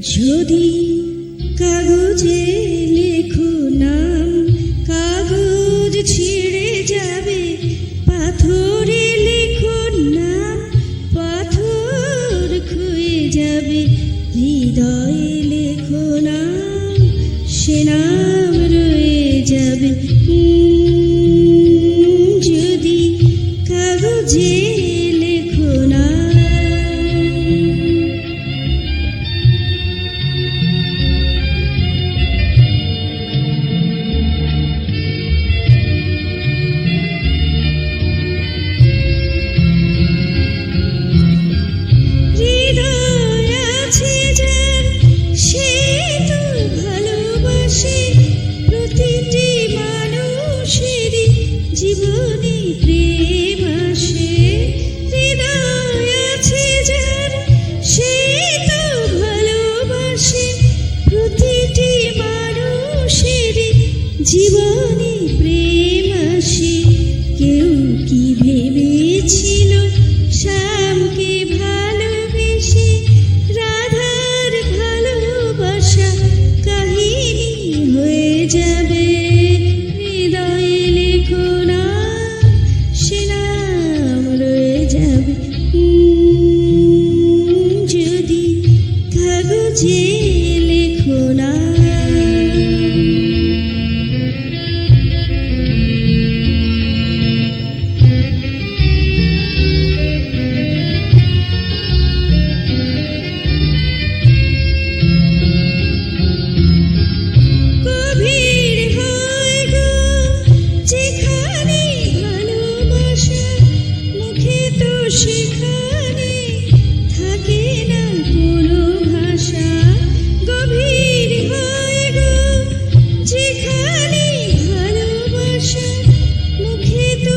যদি কাগজে লেখো নাম, কাগজ ছিঁড়ে যাবে, পাথরে লেখো নাম, পাথর খুয়ে যাবে, হৃদয়ে লেখো নাম সে জীবনে প্রেম আসে কেউ কি ভেবেছিল? শ্যামকে ভালোবেসে, রাধার ভালোবাসা কাহিনী হয়ে যাবে। হৃদয়ে লেখো না, সে নাম রয়ে যাবে। যদি কাগজে সেখানে থাকে না কোনো ভাষা। গভীর যেখানে ভালোবাসা মুখে তো